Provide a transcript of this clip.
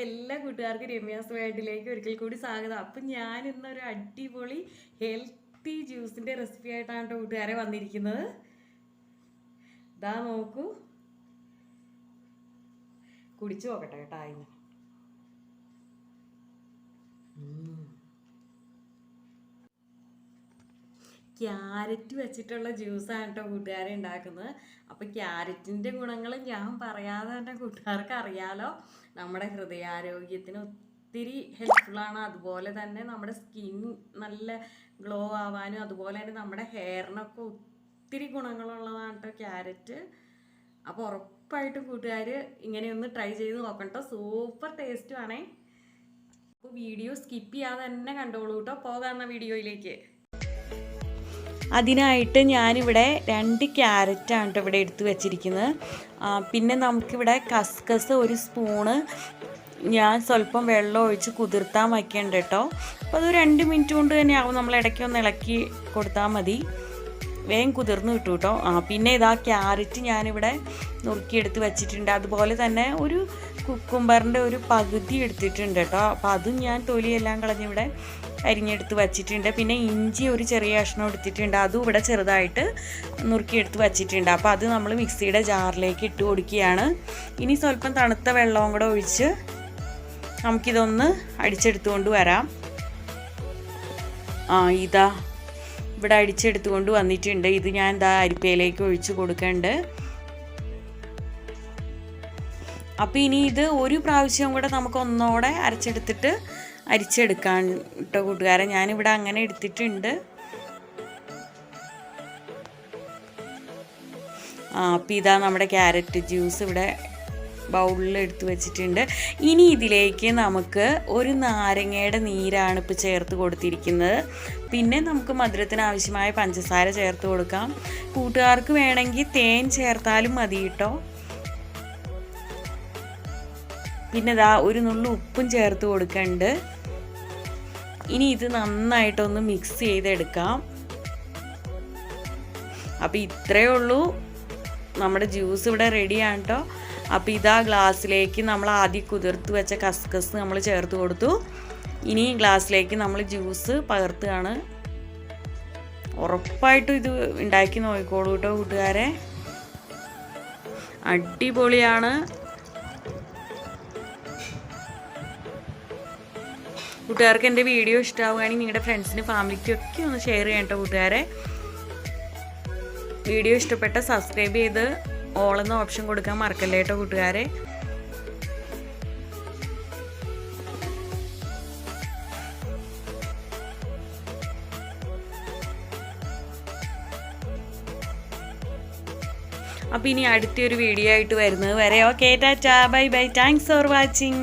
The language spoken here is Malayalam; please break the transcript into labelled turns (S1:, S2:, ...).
S1: അപ്പോൾ എല്ലാ കൂട്ടുകാർക്കും രമ്യാസ് വേൾഡിലേക്ക് ഒരിക്കൽ കൂടി സ്വാഗതം. അപ്പം ഞാൻ ഇന്നൊരു അടിപൊളി ഹെൽത്തി ജ്യൂസിന്റെ റെസിപ്പി ആയിട്ടാണ് കൂട്ടുകാരെ വന്നിരിക്കുന്നത്. ഇതാ നോക്കൂ. കുടിച്ചു നോക്കട്ടെ കേട്ടോ ക്യാരറ്റ് വെച്ചിട്ടുള്ള ജ്യൂസാണ് കേട്ടോ കൂട്ടുകാരെ ഉണ്ടാക്കുന്നത് അപ്പോൾ ക്യാരറ്റിന്റെ ഗുണങ്ങൾ ഞാൻ പറയാതെ തന്നെ കൂട്ടുകാർക്ക് അറിയാലോ. നമ്മുടെ ഹൃദയാരോഗ്യത്തിന് ഒത്തിരി ഹെൽപ്ഫുള്ളാണ് അതുപോലെ തന്നെ നമ്മുടെ സ്കിൻ നല്ല ഗ്ലോ ആവാനും അതുപോലെ തന്നെ നമ്മുടെ ഹെയറിനൊക്കെ ഒത്തിരി ഗുണങ്ങളുള്ളതാണ് കേട്ടോ ക്യാരറ്റ്. അപ്പോൾ ഉറപ്പായിട്ടും കൂട്ടുകാർ ഇങ്ങനെയൊന്ന് ട്രൈ ചെയ്ത് നോക്കണം കേട്ടോ സൂപ്പർ ടേസ്റ്റുമാണേ അപ്പോൾ വീഡിയോ സ്കിപ്പ് ചെയ്യാതെ തന്നെ കണ്ടോളൂ കേട്ടോ പോകാമെന്ന വീഡിയോയിലേക്ക് അതിനായിട്ട് ഞാനിവിടെ രണ്ട് ക്യാരറ്റാണ് കേട്ടോ ഇവിടെ എടുത്തു വെച്ചിരിക്കുന്നത്. പിന്നെ നമുക്കിവിടെ കസ്കസ് ഒരു സ്പൂണ് ഞാൻ സ്വല്പം വെള്ളം ഒഴിച്ച് കുതിർത്താൻ വയ്ക്കേണ്ട കേട്ടോ. അപ്പോൾ അത് രണ്ട് മിനിറ്റ് കൊണ്ട് തന്നെ ആവും നമ്മൾ ഇടയ്ക്ക് ഒന്ന് ഇളക്കി കൊടുത്താൽ മതി. വേഗം കുതിർന്ന് കിട്ടും കേട്ടോ. ആ പിന്നെ ഇതാ ക്യാരറ്റ് ഞാനിവിടെ നുറുക്കിയെടുത്ത് വെച്ചിട്ടുണ്ട്. അതുപോലെ തന്നെ ഒരു കുക്കുംബറിന്റെ ഒരു പകുതി എടുത്തിട്ടുണ്ട് കേട്ടോ. അപ്പോൾ അതും ഞാൻ തൊലിയെല്ലാം കളഞ്ഞിവിടെ അരിഞ്ഞെടുത്ത് വച്ചിട്ടുണ്ട്. പിന്നെ ഇഞ്ചി ഒരു ചെറിയ കഷ്ണം എടുത്തിട്ടുണ്ട്. അതും ഇവിടെ ചെറുതായിട്ട് നുറുക്കിയെടുത്ത് വച്ചിട്ടുണ്ട്. അപ്പോൾ അത് നമ്മൾ മിക്സിയുടെ ജാറിലേക്ക് ഇട്ട് കൊടുക്കുകയാണ്. ഇനി സ്വല്പം തണുത്ത വെള്ളവും കൂടെ ഒഴിച്ച് നമുക്കിതൊന്ന് അടിച്ചെടുത്തുകൊണ്ട് വരാം. ആ ഇതാ. ഇവിടെ അടിച്ചെടുത്തുകൊണ്ട് വന്നിട്ടുണ്ട്. ഇത് ഞാൻ എന്താ അരിപ്പയിലേക്ക് ഒഴിച്ച് കൊടുക്കുന്നുണ്ട് അപ്പോൾ ഇനി ഇത് ഒരു പ്രാവശ്യം കൂടെ നമുക്ക് ഒന്നോടെ അരച്ചെടുത്തിട്ട് അരിച്ചെടുക്കാൻ കേട്ടോ കൂട്ടുകാരെ. ഞാനിവിടെ അങ്ങനെ എടുത്തിട്ടുണ്ട്. ആ അപ്പം ഇതാ നമ്മുടെ ക്യാരറ്റ് ജ്യൂസ് ഇവിടെ ബൗളിൽ എടുത്തു വെച്ചിട്ടുണ്ട്. ഇനി ഇതിലേക്ക് നമുക്ക് ഒരു നാരങ്ങയുടെ നീരാണ് ഇപ്പോൾ ചേർത്ത് കൊടുത്തിരിക്കുന്നത്. പിന്നെ നമുക്ക് മധുരത്തിന് ആവശ്യമായ പഞ്ചസാര ചേർത്ത് കൊടുക്കാം. കൂട്ടുകാർക്ക് വേണമെങ്കിൽ തേൻ ചേർത്താലും മതി കേട്ടോ. പിന്നെ ഇതാ ഒരു നുള്ളു ഉപ്പും ചേർത്ത് കൊടുക്കണ്ട്. ഇനി ഇത് നന്നായിട്ടൊന്ന് മിക്സ് ചെയ്തെടുക്കാം. അപ്പോൾ ഇത്രയേ ഉള്ളൂ. നമ്മുടെ ജ്യൂസ് ഇവിടെ റെഡിയാണ് കേട്ടോ അപ്പോൾ ഇതാ ഗ്ലാസ്സിലേക്ക് നമ്മൾ ആദ്യം കുതിർത്ത് വെച്ച കസ്കസ് നമ്മൾ ചേർത്ത് കൊടുത്തു. ഇനി ഗ്ലാസ്സിലേക്ക് നമ്മൾ ജ്യൂസ് പകർത്തുകയാണ്. ഉറപ്പായിട്ടും ഇത് ഉണ്ടാക്കി നോക്കിക്കോളൂ കേട്ടോ കൂട്ടുകാരെ. അടിപൊളിയാണ്. കൂട്ടുകാർക്ക് എന്റെ വീഡിയോ ഇഷ്ടമാവുകയാണെങ്കിൽ നിങ്ങളുടെ ഫ്രണ്ട്സിനും ഫാമിലിക്കും ഒക്കെ ഒന്ന് ഷെയർ ചെയ്യാം കേട്ടോ കൂട്ടുകാരെ. വീഡിയോ ഇഷ്ടപ്പെട്ട സബ്സ്ക്രൈബ് ചെയ്ത് ഓൾ എന്ന ഓപ്ഷൻ കൊടുക്കാൻ മറക്കല്ലേ കേട്ടോ കൂട്ടുകാരെ. അപ്പോൾ ഇനി അടുത്തൊരു വീഡിയോ ആയിട്ട് വരുന്നത് വരെ. Okay tata bye bye thanks for watching